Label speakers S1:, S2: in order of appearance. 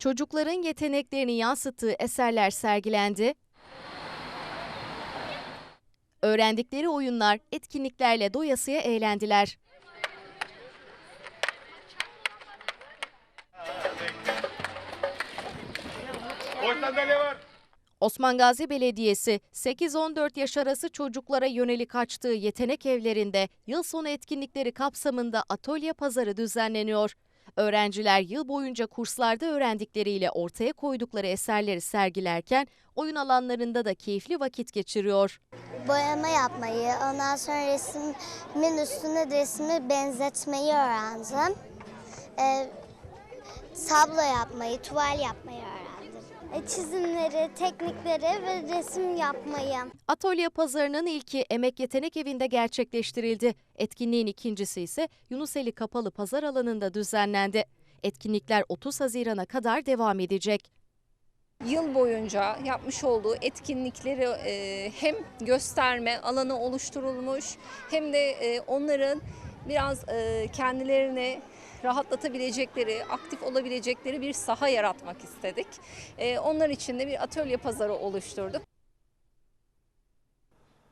S1: Çocukların yeteneklerini yansıttığı eserler sergilendi. Öğrendikleri oyunlar, etkinliklerle doyasıya eğlendiler. Osman Gazi Belediyesi 8-14 yaş arası çocuklara yönelik açtığı yetenek evlerinde yıl sonu etkinlikleri kapsamında atölye pazarı düzenleniyor. Öğrenciler yıl boyunca kurslarda öğrendikleriyle ortaya koydukları eserleri sergilerken oyun alanlarında da keyifli vakit geçiriyor.
S2: boyama yapmayı, ondan sonra resmin üstüne resmi benzetmeyi öğrendim. Ee, tablo yapmayı, tuval yapmayı öğrendim. E, Çizimleri, teknikleri ve resim yapmayı.
S1: Atölye pazarının ilki Emek Yetenek Evi'nde gerçekleştirildi. Etkinliğin ikincisi ise Yunuseli Kapalı Pazar alanında düzenlendi. Etkinlikler 30 Haziran'a kadar devam edecek.
S3: yıl boyunca yapmış olduğu etkinlikleri e, hem gösterme alanı oluşturulmuş hem de e, onların biraz e, kendilerini rahatlatabilecekleri, aktif olabilecekleri bir saha yaratmak istedik. E, onlar için de bir atölye pazarı oluşturduk.